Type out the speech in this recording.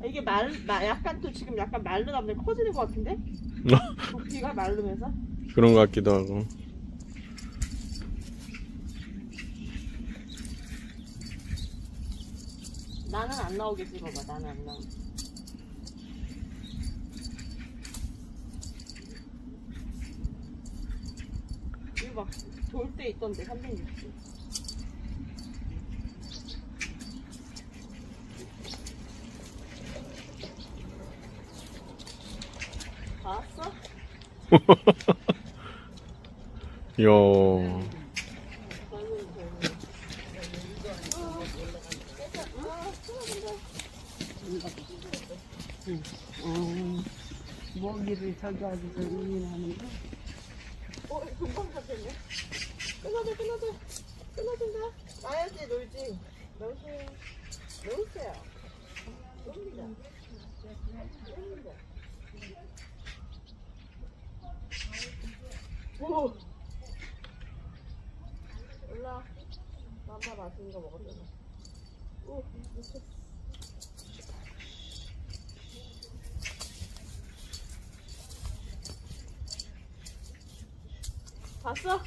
아, 이게 말, 마, 약간 또 지금 약간 마르다 보니 커지는 것 같은데? 부피가 마르면서? 그런 것 같기도 하고. 나는 안 나오게 찍어봐. 나는 안 나오게. 이 막 돌 때 있던데 360. 봤어? 이야. 먹이를 저기 유인하는 거? 끊어져, 끊어져. 끊어진다. 나야지, 놀지. 놀세요. 놀세요. 놉니다. 놉니다. 오! 올라. 맘마 맛있는 거 먹었잖아. 오, 미쳤어. 봤어?